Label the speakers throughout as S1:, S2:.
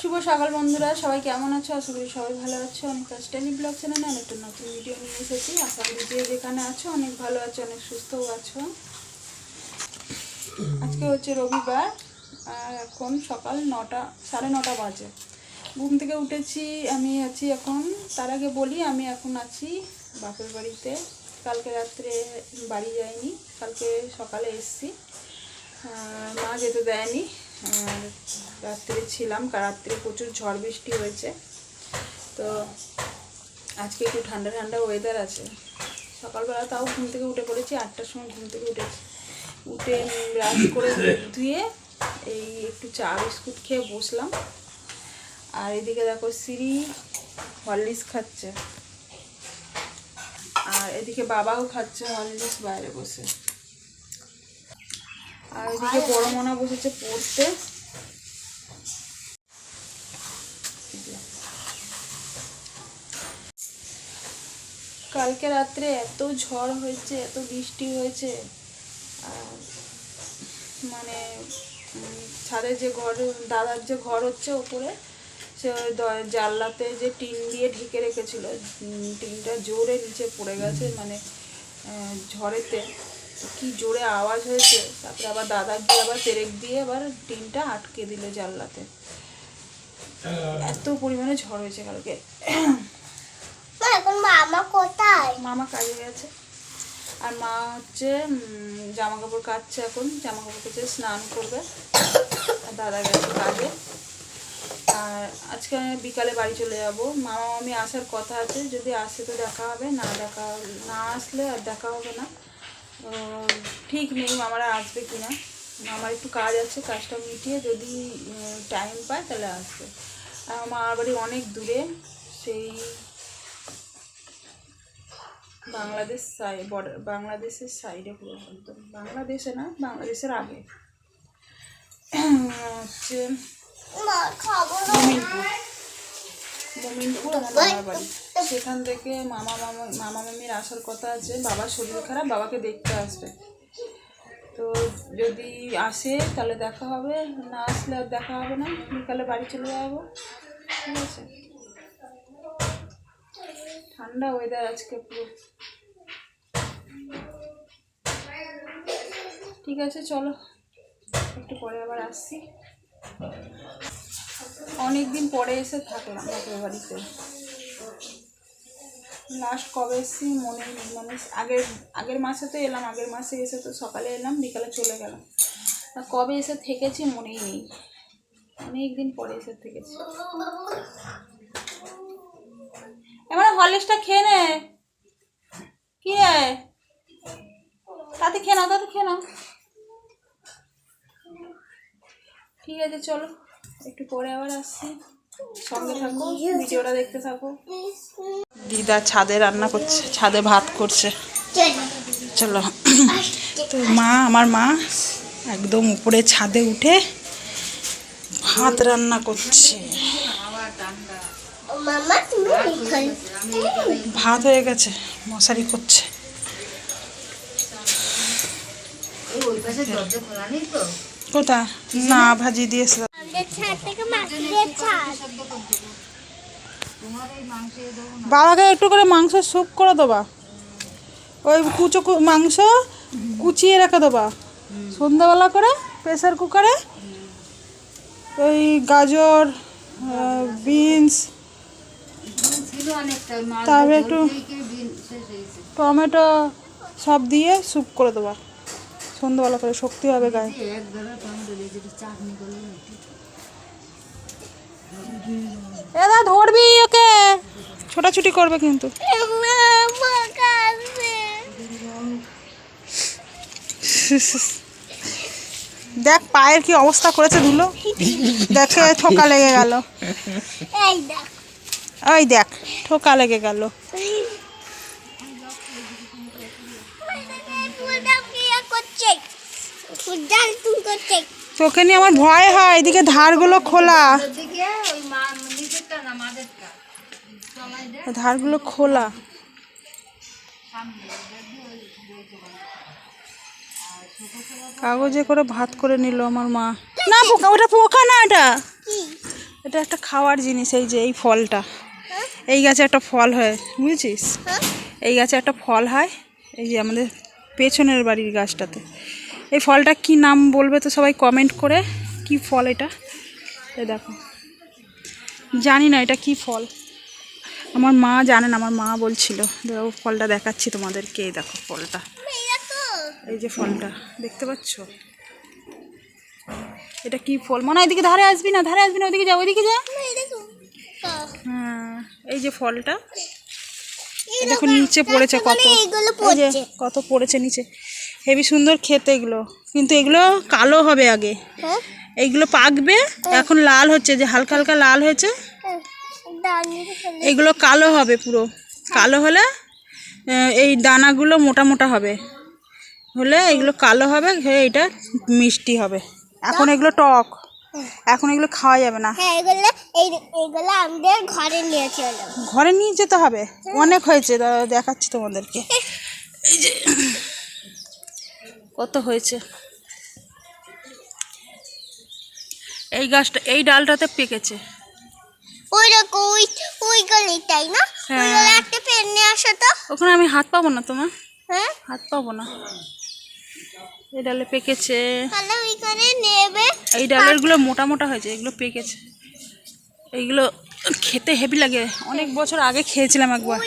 S1: শুভ সকাল বন্ধুরা, সবাই কেমন আছো? আশা করি সবাই ভালো আছো। অনেক কাস্টানি ব্লগ চ্যানেলে আমি একটা নতুন ভিডিও নিয়ে এসেছি। আশা করি যে যেখানে আছো, অনেক ভালো আছো, অনেক সুস্থও আছো। আজকে হচ্ছে রবিবার, আর এখন সকাল নটা, সাড়ে নটা বাজে। ঘুম থেকে উঠেছি, আমি আছি এখন, তার আগে বলি, আমি এখন আছি বাপের বাড়িতে। কালকে রাত্রে বাড়ি যাইনি, কালকে সকালে এসছি। মা যেতে দেয়নি, আর রাত্রে ছিলাম রাত্রে প্রচুর ঝড় বৃষ্টি হয়েছে। তো আজকে একটু ঠান্ডা ঠান্ডা ওয়েদার আছে। সকালবেলা তাও ঘুম থেকে উঠে পড়েছি আটটার সময় ঘুম থেকে উঠেছি উঠে ব্রাশ করে ধুয়ে এই একটু চা বিস্কুট খেয়ে বসলাম। আর এদিকে দেখো সিঁড়ি হরলিক্স খাচ্ছে। আর এদিকে বাবাও খাচ্ছে হরলিক্স বাইরে বসে। আর এদিকে বড় মনা বসেছে পড়তে। কালকে রাত্রে এত ঝড় হয়েছে, এত বৃষ্টি হয়েছে মানে ছাদের যে ঘর, দাদার যে ঘর হচ্ছে ওপরে, সে জানলাতে যে টিন দিয়ে ঢেকে রেখেছিল টিনটা জোরে নিচে পড়ে গেছে মানে ঝড়েতে কি জোরে আওয়াজ হয়েছে, তারপরে আবার দাদা গিয়ে আবার পেরেক দিয়ে আবার টিনটা আটকে দিল জানলাতে। এত পরিমাণে ঝড় হয়েছে কালকে।
S2: মামা কোথায়?
S1: মামা কাজে গেছে। আর মা হচ্ছে জামা কাপড় কাচ্ছে এখন। জামা কাপড় কেচে স্নান করবে। আর দাদা গেছে কাজে। আর আজকে আমি বিকালে বাড়ি চলে যাব। মামা মামি আসার কথা আছে। যদি আসে তো দেখা হবে, না দেখা, না আসলে আর দেখা হবে না। ঠিক নেই মামারা আসবে কি না। আমার একটু কাজ আছে, কাজটা মিটিয়ে যদি টাইম পায় তাহলে আসবে। আর আমার বাড়ি অনেক দূরে, সেই বাংলাদেশ সাইড বর্ডার বাংলাদেশের সাইডে পুরো একদম বাংলাদেশে না, বাংলাদেশের আগে। হচ্ছে মামার বাড়ি সেখান থেকে মামা মামা মামা মামির আসার কথা আছে বাবার শরীর খারাপ, বাবাকে দেখতে আসবে। তো যদি আসে, তাহলে দেখা হবে, না আসলে আর দেখা হবে না, বিকালে বাড়ি চলে যাব। ঠিক আছে? ঠান্ডা ওয়েদার আজকে পুরো। ঠিক আছে, চলো। একটু পরে আবার আসছি। অনেক দিন পরে এসে থাকলাম বাপের বাড়িতে। লাস্ট কবে এসেছি মনে মানে আগের আগের মাসে তো এলাম, আগের মাসে এসে তো সকালে এলাম, বিকালে চলে গেলাম। কবে এসে থেকেছি মনেই নেই। অনেক দিন পরে এসে থেকেছি। হরলিক্সটা খেয়ে নে। কি রে? তাতে খেয়ে নাও, তাতে খেয়ে নাও। ঠিক আছে, চলো। একটু পরে আবার আসছি। সঙ্গে থাকো দেখতে থাকো। দিদা ছাদে রান্না করছে, ছাদে ভাত করছে। চলো। তো মা, আমার মা একদম উপরে ছাদে উঠে ভাত রান্না করছে।
S2: মামা?
S1: ভাত হয়ে গেছে, মশারি করছে। কোথা না ভাজি দিয়েছে বাবাকে একটু করে মাংস স্যুপ করে দেবা। ওই কুচো মাংস কুচিয়ে রেখে দেবা। সন্ধ্যাবেলা করে প্রেসার কুকারে ওই গাজর বিনস তারপরে একটু টমেটো সব দিয়ে স্যুপ করে দেবা। সন্ধ্যাবেলা করে শক্তি হবে গায়ে। এদা ধরবি ওকে। ছোটাছুটি করবে কিন্তু। দেখ পায়ের কি অবস্থা করেছে ধুলো। দেখে ঠোকা লেগে গেল।
S2: এই দেখ।
S1: ওই দেখ ঠোকা লেগে গেল। চোখে নিয়ে আমার ভয় হয় এদিকে ধারগুলো খোলা। ধারগুলো খোলা। কাগজে করে ভাত করে নিল আমার মা। না পোকা ওটা পোকা না এটা? এটা একটা খাওয়ার জিনিস এই যে এই ফলটা। এই গাছে একটা ফল হয় বুঝেছিস?
S2: হ্যাঁ।
S1: এই গাছে একটা ফল হয় এই যে আমাদের পেছনের বাড়ির গাছটাতে। এই ফলটা কি নাম বলবে তো সবাই কমেন্ট করে কি ফল এটা? এ দেখো। জানি না এটা কি ফল। আমার মা জানেন আমার মা বলছিল। দেখো ফলটা দেখাচ্ছি তোমাদেরকে এই দেখো ফলটা।
S2: এই
S1: যে ফলটা দেখতে পাচ্ছ? এটা কি ফল? মনে হয় এদিকে ধারে আসবি না ধারে আসবি না ওদিকে যা ওইদিকে যা।
S2: এই
S1: যে ফলটা। দেখো নিচে পড়েছে কত।
S2: মানে পড়ছে।
S1: কত পড়েছে নিচে। হেবি সুন্দর খেতে এগুলো। কিন্তু এগুলো কালো হবে আগে।
S2: হ্যাঁ?
S1: এইগুলো পাকবে। এখন লাল হচ্ছে যে হালকা হালকা লাল হয়েছে।
S2: হ্যাঁ।
S1: এগুলো কালো হবে পুরো। কালো হলে এই দানাগুলো মোটা মোটা হবে। হলে এগুলো কালো হবে হয়ে এটা মিষ্টি হবে। এখন এগুলো টক। এখন এগুলো খাওয়া যাবে না।
S2: হ্যাঁ এগুলো এই এগুলো আমাদের ঘরে নিয়ে চলো।
S1: ঘরে নিয়ে যেতে হবে? অনেক হয়েছে দেখাচ্ছি তোমাদেরকে। এই যে কত হয়েছে? এই গাছটা এই ডালটাতে পেকেছে।
S2: ওই দেখো ওই ওই গলিটাই না?
S1: হ্যাঁ।
S2: ওই একটা পেন নিয়ে আসো তো।
S1: ওখানে আমি হাত পাবো না তোমার?
S2: হ্যাঁ।
S1: হাত পাবো না। এই ডালে পেকেছে।
S2: তাহলে ওইখানে নেবে।
S1: এই ডালেরগুলো মোটা মোটা হয়েছে এগুলো পেকেছে। এইগুলো খেতে হেভি লাগে। অনেক বছর আগে খেয়েছিলাম একবার।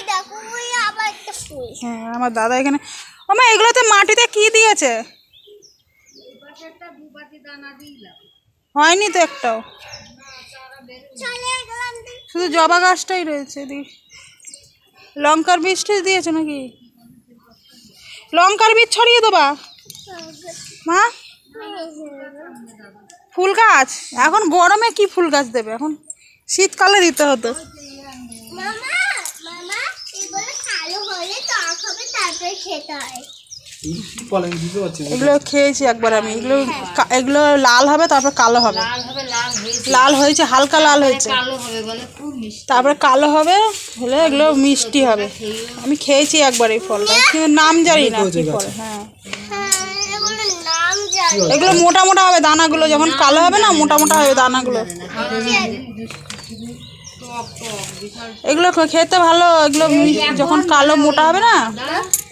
S1: হ্যাঁ আমার দাদা এখানে আমার এগুলোতে মাটিতে কি দিয়েছে? হয়নি তো একটাও। শুধু জবা গাছটাই রয়েছে এদিকে। লঙ্কার বীজটা দিয়েছে নাকি? লঙ্কার বীজ ছড়িয়ে দেবা। মা? ফুল গাছ? এখন গরমে কি ফুল গাছ দেবে? এখন শীতকালে দিতে হতো।
S2: মামা মামা কালো হলে হবে, তারপরে খেতে হয়।
S1: এগুলো খেয়েছি একবার আমি। এগুলো এগুলো লাল হবে তারপর কালো হবে। লাল হয়েছে। হালকা লাল হয়েছে। তারপরে কালো হবে হলে এগুলো মিষ্টি হবে। আমি খেয়েছি একবার এই ফলটা। কিন্তু নাম জানি না কি ফল। হ্যাঁ।
S2: হ্যাঁ এগুলো নাম
S1: এগুলো মোটা মোটা হবে দানাগুলো যখন কালো হবে না মোটা মোটা হবে দানাগুলো। এগুলো খেতে ভালো এগুলো যখন কালো মোটা হবে না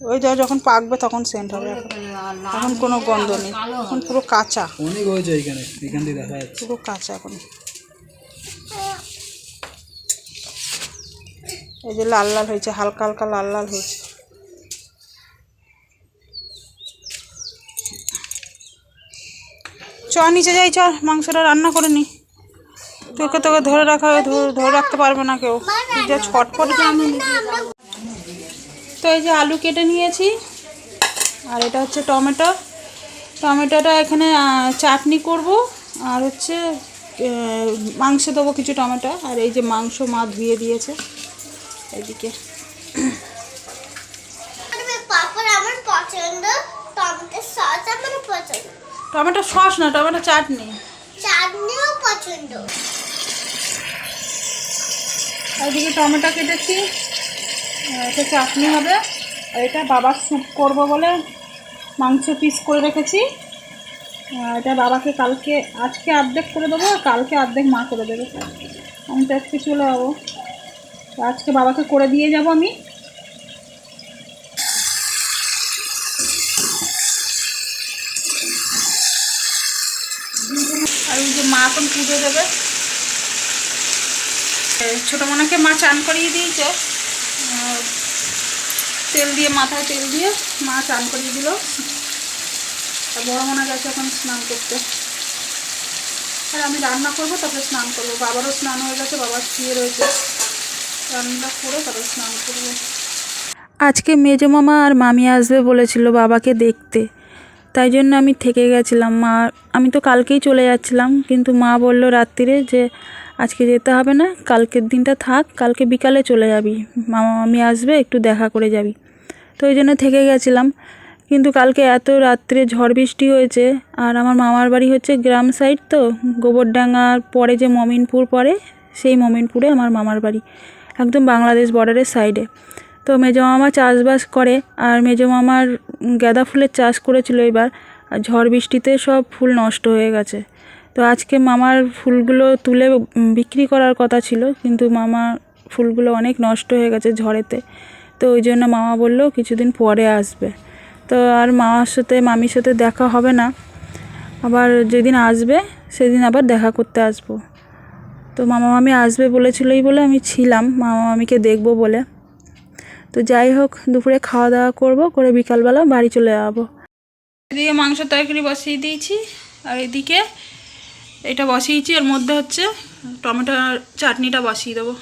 S1: ওই যা- যখন পাকবে তখন সেন্ট হবে এখন। কোনো গন্ধ নেই। এখন পুরো কাঁচা।
S3: অনেক হয়েছে এখানে এখান থেকে দেখা যাচ্ছে।
S1: পুরো কাঁচা এখন। এই যে লাল লাল হয়েছে হালকা হালকা লাল লাল হয়েছে। চ নিচে যাই চ মাংসটা রান্না করে নি। তোকে তোকে ধরে রাখা ধরে- ধরে রাখতে পারবে না কেউ। যা ছটফট তো এই যে আলু কেটে নিয়েছি। আর এটা হচ্ছে টমেটো। টমেটোটা এখানে চাটনি করব। আর হচ্ছে মাংস দেবো কিছু টমেটো। আর এই যে মাংস মা ধুয়ে দিয়েছে। এদিকে।
S2: টমেটো সস
S1: না টমেটো চাটনি।
S2: চাটনিও পছন্দ।
S1: ওইদিকে টমেটো কেটেছি। এটা চাটনি হবে। আর এটা বাবার স্যুপ করব বলে মাংস পিস করে রেখেছি। এটা বাবাকে কালকে, আজকে অর্ধেক করে দেবো আর কালকে অর্ধেক মা করে দেবে। আমি তো আজকে চলে যাব। আজকে বাবাকে করে দিয়ে যাব আমি। আর ওই যে মা এখন পুজো দেবে। ছোটো মনাকে মা চান করিয়ে দিয়েছে। তেল দিয়ে, মাথায় তেল দিয়ে মা চান করিয়ে দিল। বড় মনে গেছে এখন স্নান করতে। আর আমি রান্না করব, তারপরে স্নান করব। বাবারও স্নান হয়ে গেছে বাবার শুয়ে রয়েছে। রান্নাটা করে তারপরে স্নান করব। আজকে মেজো মামা আর মামি আসবে বলেছিল বাবাকে দেখতে। তাই জন্য আমি থেকে গেছিলাম। মা, আমি তো কালকেই চলে যাচ্ছিলাম, কিন্তু মা বলল রাত্রিরে যে আজকে যেতে হবে না, কালকের দিনটা থাক, কালকে বিকালে চলে যাবি। মামা মামি আসবে, একটু দেখা করে যাবি। তো ওই জন্য থেকে গেছিলাম। কিন্তু কালকে এত রাত্রে ঝড় বৃষ্টি হয়েছে, আর আমার মামার বাড়ি হচ্ছে গ্রাম সাইড তো গোবরডাঙ্গার পরে যে মমিনপুর পড়ে, সেই মমিনপুরে আমার মামার বাড়ি, একদম বাংলাদেশ বর্ডারের সাইডে তো মেজো মামা চাষবাস করে, আর মেজো মামার গাঁদা ফুলের চাষ করেছিল এবার, আর ঝড় বৃষ্টিতে সব ফুল নষ্ট হয়ে গেছে। তো আজকে মামার ফুলগুলো তুলে বিক্রি করার কথা ছিল, কিন্তু মামা ফুলগুলো অনেক নষ্ট হয়ে গেছে ঝড়েতে। তো ওই জন্য মামা বলল কিছুদিন পরে আসবে। তো আর মামার সাথে, মামির সাথে দেখা হবে না। আবার যেদিন আসবে, সেদিন আবার দেখা করতে আসব। তো মামা মামি আসবে বলেছিলোই বলে আমি ছিলাম, মামা মামিকে দেখব বলে। তো যাই হোক, দুপুরে খাওয়া দাওয়া করব, করে বিকালবেলা বাড়ি চলে যাব। এদিকে মাংস তরকারি বসিয়ে দিয়েছি, আর এদিকে এটা বসিয়েছি, এর মধ্যে হচ্ছে টমেটো চাটনিটা বসিয়ে দেবো।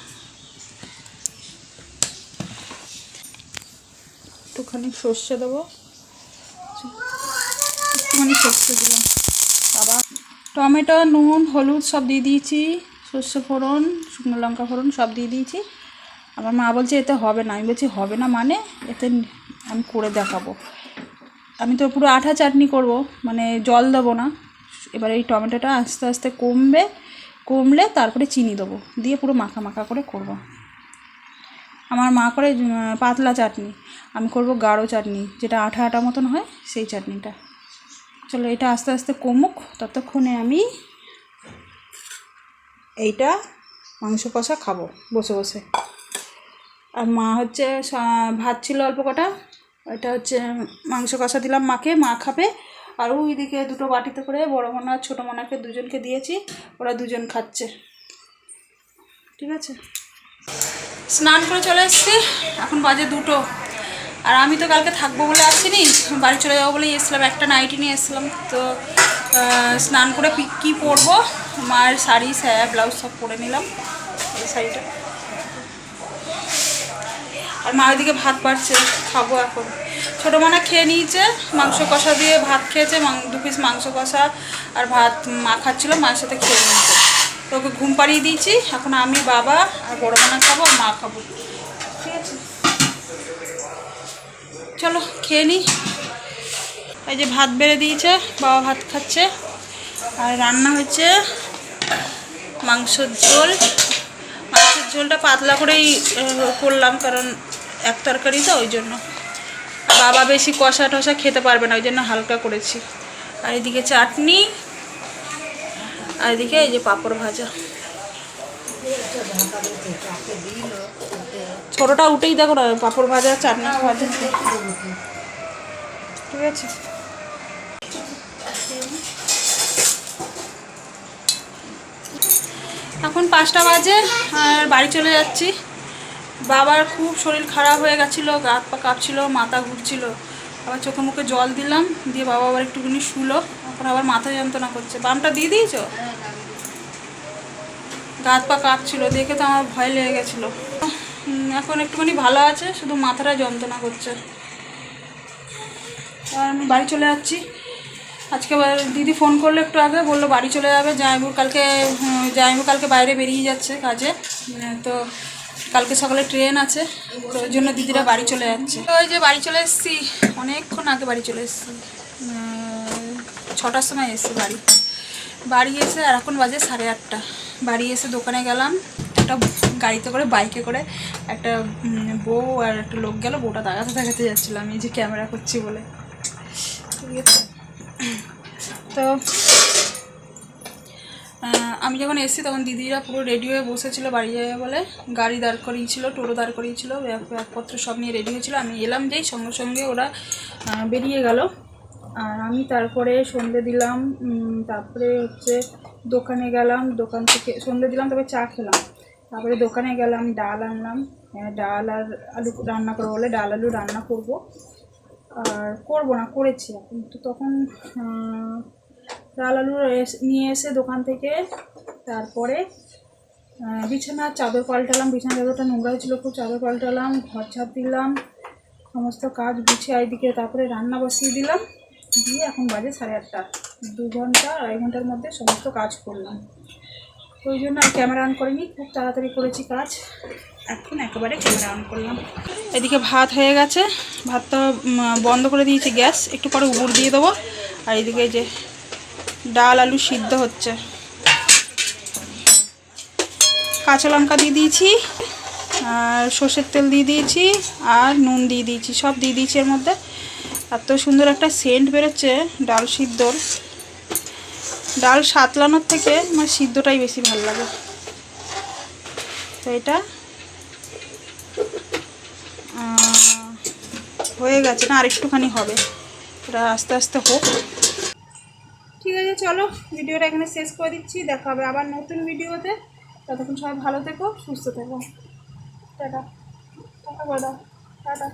S1: একটুখানি সর্ষে দেবো। একটুখানি সর্ষে দিলাম। আবার টমেটো, নুন, হলুদ সব দিয়ে দিয়েছি, সর্ষে ফোড়ন, শুকনো লঙ্কা ফোড়ন সব দিয়ে দিয়েছি। আমার মা বলছে, এতে হবে না। আমি বলছি, হবে না মানে? এতে আমি করে দেখাবো। আমি তো পুরো আঠা চাটনি করব মানে জল দেবো না। এবার এই টমেটোটা আস্তে আস্তে কমবে, কমলে তারপরে চিনি দেবো, দিয়ে পুরো মাখা মাখা করে করব। আমার মা করে পাতলা চাটনি, আমি করব গাঢ় চাটনি, যেটা আঠা আঠা মতন হয় সেই চাটনিটা। চলো এটা আস্তে আস্তে কমুক, ততক্ষণে আমি এইটা মাংস কষা খাব বসে বসে। আর মা হচ্ছে ভাত ছিল অল্প কটা এটা হচ্ছে মাংস কষা দিলাম মাকে, মা খাবে। আর ওইদিকে দুটো বাটিতে করে বড়ো মোনা আর ছোটো মোনাকে দুজনকে দিয়েছি, ওরা দুজন খাচ্ছে। ঠিক আছে? স্নান করে চলে এসেছি, এখন বাজে দুটো। আর আমি তো কালকে থাকব বলে আসিনি, বাড়ি চলে যাব বলেই এসেছিলাম, একটা নাইটি নিয়ে এসেছিলাম। তো স্নান করে কী পরবো? মায়ের শাড়ি স্যায়া ব্লাউজ সব পরে নিলাম, এই শাড়িটা। আর মা ওইদিকে ভাত বাড়ছে, খাব এখন। ছোটো মানা খেয়ে নিয়েছে, মাংস কষা দিয়ে ভাত খেয়েছে দু পিস মাংস কষা আর ভাত মা খাচ্ছিলো, মায়ের সাথে খেয়ে নিয়েছে। তো ওকে ঘুম পাড়িয়ে দিয়েছি, এখন আমি বাবা আর বড় মানা খাব আর মা খাব। ঠিক আছে? চলো, খেয়ে নিই এই যে ভাত বেড়ে দিয়েছে, বাবা ভাত খাচ্ছে। আর রান্না হচ্ছে মাংসর ঝোল। মাংসের ঝোলটা পাতলা করেই করলাম, কারণ এক তরকারি তো, ওই জন্য। বাবা বেশি কষা টষা খেতে পারবে না, ওই জন্য হালকা করেছি। আর এদিকে চাটনি, আর এদিকে এই যে পাঁপড় ভাজা। ছোটোটা উঠেই দেখো না, পাঁপড় ভাজা, চাটনি ভাজা। ঠিক আছে? এখন পাঁচটা বাজে, আর বাড়ি চলে যাচ্ছি। বাবার খুব শরীর খারাপ হয়ে গেছিল গা পা কাঁপছিল মাথা ঘুরছিল। আবার চোখে মুখে জল দিলাম দিয়ে বাবা আবার একটুখানি শুলো এখন আবার মাথা যন্ত্রণা করছে। বামটা দিয়ে দিয়েছ? গা হাত পা কাঁপছিল দেখে তো আমার ভয় লেগে গেছিল। এখন একটুখানি ভালো আছে শুধু মাথাটা যন্ত্রণা করছে। আর আমি বাড়ি চলে যাচ্ছি। আজকে দিদি ফোন করল একটু আগে বলল বাড়ি চলে যাবে জামাইবুর কালকে হুম, জামাইবু কালকে বাইরে বেরিয়ে যাচ্ছে কাজে। তো কালকে সকালে ট্রেন আছে, তো ওই জন্য দিদিরা বাড়ি চলে যাচ্ছে। তো ওই যে বাড়ি চলে এসেছি, অনেকক্ষণ আগে বাড়ি চলে এসেছি। ছটার সময় এসেছি বাড়ি। বাড়ি এসে আর এখন বাজে সাড়ে আটটা। বাড়ি এসে দোকানে গেলাম, একটা গাড়িতে করে, বাইকে করে একটা বউ আর একটা লোক গেল, বউটা তাকাতে তাকাতে যাচ্ছিলাম এই যে ক্যামেরা করছি বলে। ঠিক আছে তো আমি যখন এসেছি তখন দিদিরা পুরো রেডি হয়ে বসেছিল বাড়ি যাবে বলে। গাড়ি দাঁড় করিয়েছিল টোটো দাঁড় করিয়েছিল ব্যাগ ব্যাগপত্র সব নিয়ে রেডি হয়েছিল। আমি এলাম যেই সঙ্গে সঙ্গে ওরা বেরিয়ে গেল। আর আমি তারপরে সন্ধে দিলাম তারপরে হচ্ছে দোকানে গেলাম দোকান থেকে সন্ধে দিলাম তারপরে চা খেলাম। তারপরে দোকানে গেলাম ডাল আনলাম। হ্যাঁ, ডাল আর আলু রান্না করব বলে ডাল আলু রান্না করব। আর করব না করেছি। এখন তো তখন ডাল আলু নিয়ে এসে দোকান থেকে তারপরে বিছানার চাদর পাল্টালাম, বিছানা চাদরটা নোংরা হয়েছিল, খুব চাদর পাল্টালাম, ঘর ছাপ দিলাম, সমস্ত কাজ গুছিয়ে এইদিকে তারপরে রান্না বসিয়ে দিলাম, দিয়ে এখন বাজে সাড়ে আটটা। দু ঘণ্টা, আড়াই ঘণ্টার মধ্যে সমস্ত কাজ করলাম। ওই জন্য আর ক্যামেরা অন করিনি, খুব তাড়াতাড়ি করেছি কাজ। এখন একেবারে ক্যামেরা অন করলাম। এদিকে ভাত হয়ে গেছে, ভাতটা বন্ধ করে দিয়েছি গ্যাস, একটু পরে উবুর দিয়ে দেবো। আর এদিকে যে ডাল আলু সিদ্ধ হচ্ছে। কাঁচা লঙ্কা দিয়ে দিয়েছি, আর সর্ষের তেল দিয়ে দিয়েছি, আর নুন দিয়ে দিয়েছি, সব দিয়ে দিয়েছি এর মধ্যে। এত সুন্দর একটা সেন্ট বেরোচ্ছে ডাল সিদ্ধর। ডাল সাতলানোর থেকে আমার সিদ্ধটাই বেশি ভালো লাগে। তো এটা হয়ে গেছে না আর একটুখানি হবে। এটা আস্তে আস্তে হোক। ঠিক আছে, চলো, ভিডিওটা এখানে শেষ করে দিচ্ছি। দেখা হবে আবার নতুন ভিডিওতে। ততক্ষণ সবাই ভালো থেকো, সুস্থ থেকো। টাটা। Tata tata.